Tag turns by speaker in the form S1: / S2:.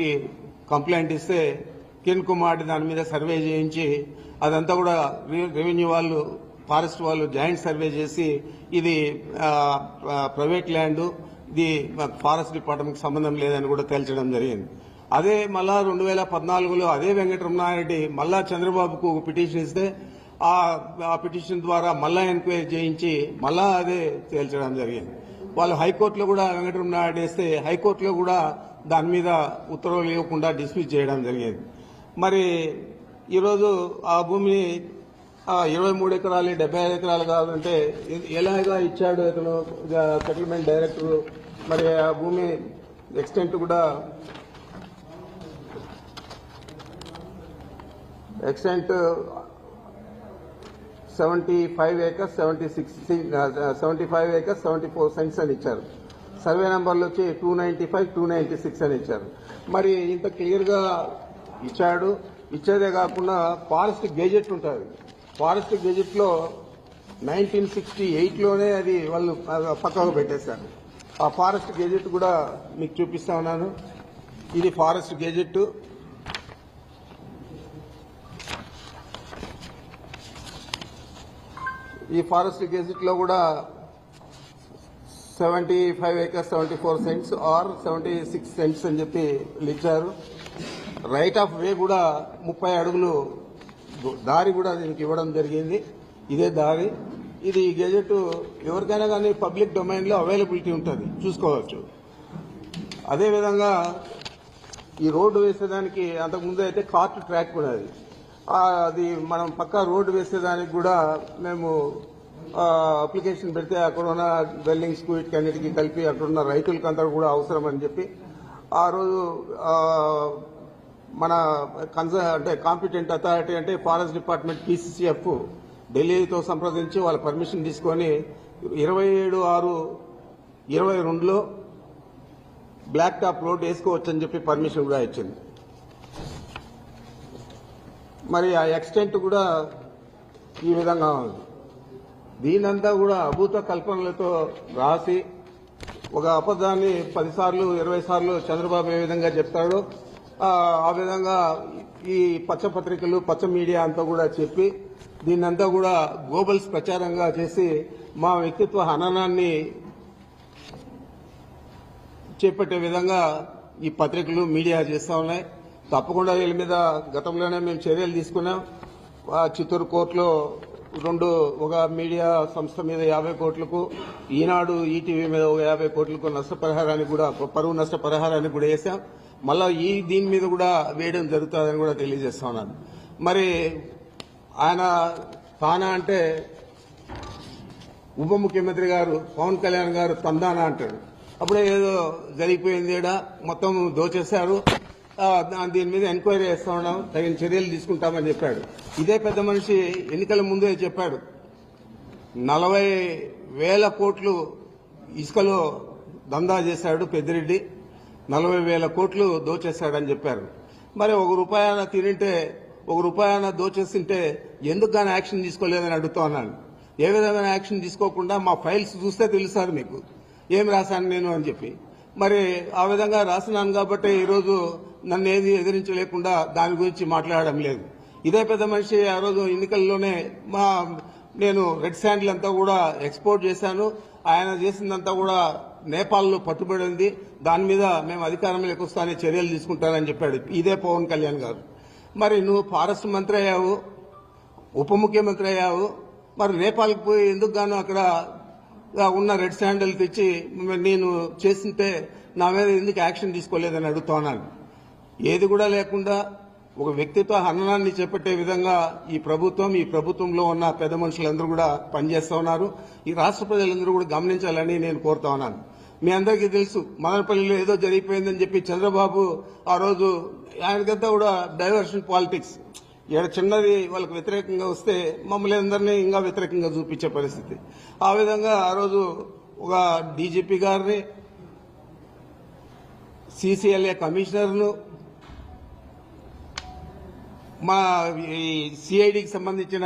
S1: కి కంప్లైంట్ ఇస్తే కిరణ్ కుమార్ దాని మీద సర్వే చేయించి అదంతా కూడా రెవెన్యూ వాళ్ళు ఫారెస్ట్ వాళ్ళు జాయింట్ సర్వే చేసి ఇది ప్రైవేట్ ల్యాండ్ ఇది ఫారెస్ట్ డిపార్ట్మెంట్కి సంబంధం లేదని కూడా తేల్చడం జరిగింది. అదే మళ్ళా రెండు వేల పద్నాలుగులో అదే వెంకటరమణారెడ్డి మళ్ళా చంద్రబాబుకు పిటిషన్ ఇస్తే ఆ ఆ పిటిషన్ ద్వారా మళ్ళా ఎంక్వైరీ చేయించి మళ్ళా అదే తేల్చడం జరిగింది. వాళ్ళు హైకోర్టులో కూడా వెంకటరమణారెడ్డి వేస్తే హైకోర్టులో కూడా దాని మీద ఉత్తర్వులు ఇవ్వకుండా డిస్మిస్ చేయడం జరిగేది. మరి ఈరోజు ఆ భూమిని ఇరవై మూడు ఎకరాలు డెబ్బై ఐదు ఎకరాలు కావాలంటే ఎలాగా ఇచ్చాడు ఇతను సెటిల్మెంట్ డైరెక్టర్ మరి ఆ భూమి ఎక్స్టెంట్ కూడా extent seventy five acres seventy six seventy five acres seventy four cents అని ఇచ్చారు. సర్వే నెంబర్లు వచ్చి two ninety five two ninety six అని ఇచ్చారు. మరి ఇంత క్లియర్గా ఇచ్చాడు. ఇచ్చేదే కాకుండా ఫారెస్ట్ గెజెట్ ఉంటుంది ఫారెస్ట్ గెజెట్లో నైన్టీన్ సిక్స్టీ ఎయిట్లోనే అది వాళ్ళు పక్కకు పెట్టేశారు. ఆ ఫారెస్ట్ గెజెట్ కూడా మీకు చూపిస్తా ఉన్నాను. ఇది ఫారెస్ట్ గెజెట్ ఈ ఫారెస్ట్ గెజెట్లో కూడా seventy five acres seventy four cents or seventy six cents అని చెప్పి ఇచ్చారు రైట్ ఆఫ్ వే కూడా ముప్పై అడుగులు దారి కూడా దీనికి ఇవ్వడం జరిగింది. ఇదే దారి. ఇది గెజెట్ ఎవరికైనా కానీ పబ్లిక్ డొమైన్లో అవైలబిలిటీ ఉంటుంది. చూసుకోవచ్చు. అదేవిధంగా ఈ రోడ్డు వేసేదానికి అంతకుముందు అయితే కార్ట్ ట్రాక్ కూడా అది మనం పక్కా రోడ్డు వేసేదానికి కూడా మేము అప్లికేషన్ పెడితే అక్కడ ఉన్న డ్వెల్లింగ్స్ వీటికన్నిటికీ అన్నిటికీ కలిపి అక్కడ ఉన్న రైతులకు కూడా అవసరం అని చెప్పి ఆ రోజు మన కన్స అంటే కాంపిటెంట్ అథారిటీ అంటే ఫారెస్ట్ డిపార్ట్మెంట్ పీసీసీఎఫ్ ఢిల్లీతో సంప్రదించి వాళ్ళ పర్మిషన్ తీసుకొని ఇరవై ఏడు ఆరు ఇరవై రెండులో బ్లాక్ టాప్ రోడ్ వేసుకోవచ్చని చెప్పి పర్మిషన్ కూడా ఇచ్చింది. మరి ఆ ఎక్స్టెంట్ కూడా ఈ విధంగా ఉంది. దీనంతా కూడా అభూత కల్పనలతో రాసి ఒక అబద్ధాన్ని పదిసార్లు ఇరవై సార్లు చంద్రబాబు ఏ విధంగా చెప్తాడో ఆ, విధంగా ఈ పచ్చ పత్రికలు పచ్చ మీడియా అంతా కూడా చెప్పి దీన్నంతా కూడా గ్లోబల్స్ ప్రచారంగా చేసి మా వ్యక్తిత్వ హననాన్ని చేపట్టే విధంగా ఈ పత్రికలు మీడియా చేస్తా ఉన్నాయి. తప్పకుండా వీళ్ళ మీద గతంలోనే మేము చర్యలు తీసుకున్నాం. ఆ చిత్తూరు కోర్టులో రెండు ఒక మీడియా సంస్థ మీద యాభై కోట్లకు ఈనాడు ఈటీవీ మీద ఒక యాభై కోట్లకు నష్టపరిహారానికి కూడా పరువు నష్టపరిహారానికి కూడా వేసాం మళ్ళా ఈ దీని మీద కూడా వేయడం జరుగుతుందని కూడా తెలియజేస్తా ఉన్నాను. మరి ఆయన తానా అంటే ఉప ముఖ్యమంత్రి గారు పవన్ కళ్యాణ్ గారు తందానా అంటాడు. అప్పుడే ఏదో జరిగిపోయింది మొత్తం దోచేశారు. దీని మీద ఎంక్వైరీ చేస్తా ఉన్నాం. తగిన చర్యలు తీసుకుంటామని చెప్పాడు. ఇదే పెద్ద మనిషి ఎన్నికల ముందే చెప్పాడు. నలభై వేల కోట్లు ఇసుకలో దందా చేశాడు పెద్దిరెడ్డి. నలభై వేల కోట్లు దోచేశాడని చెప్పారు. మరి ఒక రూపాయన తినింటే ఒక రూపాయన దోచేస్తుంటే ఎందుకు కానీ యాక్షన్ తీసుకోలేదని అడుగుతా ఉన్నాను. ఏ విధమైన యాక్షన్ తీసుకోకుండా మా ఫైల్స్ చూస్తే తెలుస్తుంది మీకు. ఏం రాశాను నేను అని చెప్పి. మరి ఆ విధంగా రాసినాను కాబట్టి ఈరోజు నన్ను ఏది ఎదిరించలేకుండా దాని గురించి మాట్లాడడం లేదు. ఇదే పెద్ద మనిషి ఆ రోజు ఎన్నికల్లోనే మా నేను రెడ్ శాండ్లు అంతా కూడా ఎక్స్పోర్ట్ చేశాను. ఆయన చేసిందంతా కూడా నేపాల్లో పట్టుబడి ఉంది. దాని మీద మేము అధికారంలోకి వస్తానే చర్యలు తీసుకుంటానని చెప్పాడు ఇదే పవన్ కళ్యాణ్ గారు. మరి నువ్వు ఫారెస్ట్ మంత్రి అయ్యావు ఉప ముఖ్యమంత్రి అయ్యావు. మరి నేపాల్కి పోయి ఎందుకు గాను అక్కడ ఉన్న రెడ్ శాండల్ తెచ్చి నేను చేస్తుంటే నా మీద ఎందుకు యాక్షన్ తీసుకోలేదని అడుగుతున్నాను ఏది కూడా లేకుండా ఒక వ్యక్తిత్వ హననాన్ని చేపట్టే విధంగా ఈ ప్రభుత్వం ఈ ప్రభుత్వంలో ఉన్న పెద్ద మనుషులందరూ కూడా పనిచేస్తూ ఉన్నారు. ఈ రాష్ట్ర ప్రజలందరూ కూడా గమనించాలని నేను కోరుతా ఉన్నాను. మీ అందరికీ తెలుసు మదనపల్లిలో ఏదో జరిగిపోయిందని చెప్పి చంద్రబాబు ఆ రోజు ఆయనకంతా కూడా డైవర్షన్ పాలిటిక్స్. ఇక్కడ చిన్నది వాళ్ళకి వ్యతిరేకంగా వస్తే మమ్మల్ని అందరినీ ఇంకా వ్యతిరేకంగా చూపించే పరిస్థితి. ఆ విధంగా ఆ రోజు ఒక డీజీపీ గారిని సీసీఎల్ఏ కమిషనర్ను మా ఈ సిఐడికి సంబంధించిన